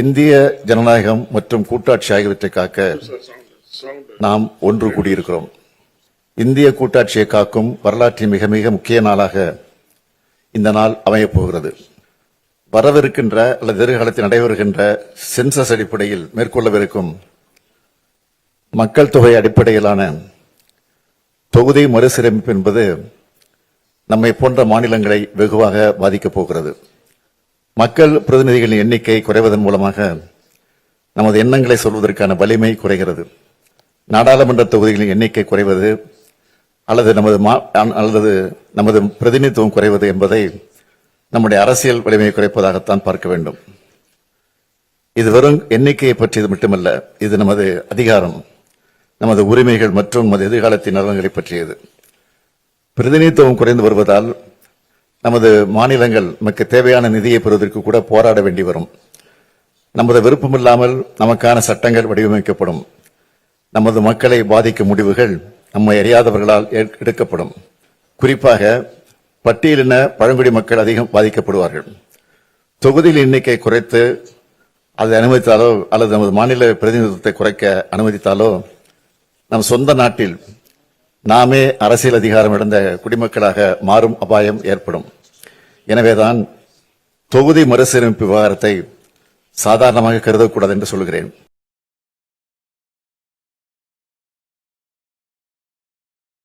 இந்திய ஜனநாயகம் மற்றும் கூட்டாட்சி ஆகியவற்றை காக்க நாம் ஒன்று கூடியிருக்கிறோம். இந்திய கூட்டாட்சியை காக்கும் வரலாற்றின் மிக மிக முக்கிய நாளாக இந்த நாள் அமையப் போகிறது. வரவிருக்கின்ற அல்லது எதிர்காலத்தில் நடைபெறுகின்ற சென்சஸ் அடிப்படையில் மேற்கொள்ளவிருக்கும் மக்கள் தொகை அடிப்படையிலான தொகுதி மறுசீரமைப்பு என்பது நம்மை போன்ற மாநிலங்களை வெகுவாக பாதிக்கப் போகிறது. மக்கள் பிரதிநிதிகளின் எண்ணிக்கை குறைவதன் மூலமாக நமது எண்ணங்களை சொல்வதற்கான வலிமை குறைகிறது. நாடாளுமன்ற தொகுதிகளின் எண்ணிக்கை குறைவது அல்லது நமது மா- அல்லது நமது பிரதிநிதித்துவம் குறைவது என்பதை நம்முடைய அரசியல் வலிமையை குறைப்பதாகத்தான் பார்க்க வேண்டும். இது வெறும் எண்ணிக்கையை பற்றியது மட்டுமல்ல இது நமது அதிகாரம் நமது உரிமைகள் மற்றும் நமது எதிர்காலத்தின் நலன்களை பற்றியது. பிரதிநிதித்துவம் குறைந்து வருவதால் நமது மாநிலங்கள் நமக்கு தேவையான நிதியை பெறுவதற்கு கூட போராட வேண்டி வரும். நமது விருப்பமில்லாமல் நமக்கான சட்டங்கள் வடிவமைக்கப்படும். நமது மக்களை பாதிக்கும் முடிவுகள் நம்மை அறியாதவர்களால் எடுக்கப்படும். குறிப்பாக பட்டியலின பழங்குடி மக்கள் அதிகம் பாதிக்கப்படுவார்கள். தொகுதியில் எண்ணிக்கை குறைத்து அதை அனுமதித்தாலோ அல்லது நமது மாநில பிரதிநிதித்துவத்தை குறைக்க அனுமதித்தாலோ நம் சொந்த நாட்டில் நாமே அரசியல் அதிகாரம் இழந்த குடிமக்களாக மாறும் அபாயம் ஏற்படும். எனவேதான் தொகுதி மறுசீரமைப்பு விவகாரத்தை சாதாரணமாக கருதக்கூடாது என்று சொல்கிறேன்.